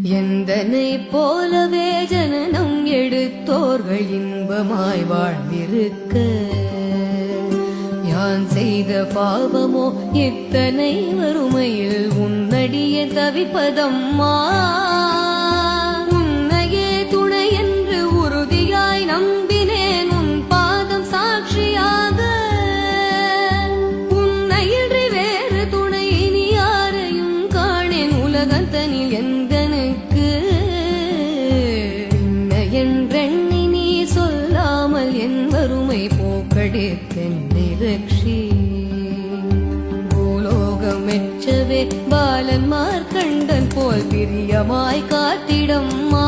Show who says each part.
Speaker 1: எந்தனை போலவே ஜனனம் எடுத்தோர்கள் இன்பமாய் வாழ்ந்திருக்க? யான் செய்த பாவமோ இத்தனை வறுமையில் உன்னடிய தவிப்பதம்மா? உன்னையே துணை என்று உறுதியாய் நம்பினேன் உன் பாதம் சாட்சியாக. உன்னையின்றி வேறு துணை இனி யாரையும் காணேன் உலகத்தனில் கருமை என் வறுமை பூலோகம் மெச்சவே பாலன் மார்க்கண்டன் போல் பிரியமாய் காத்திடம் மா.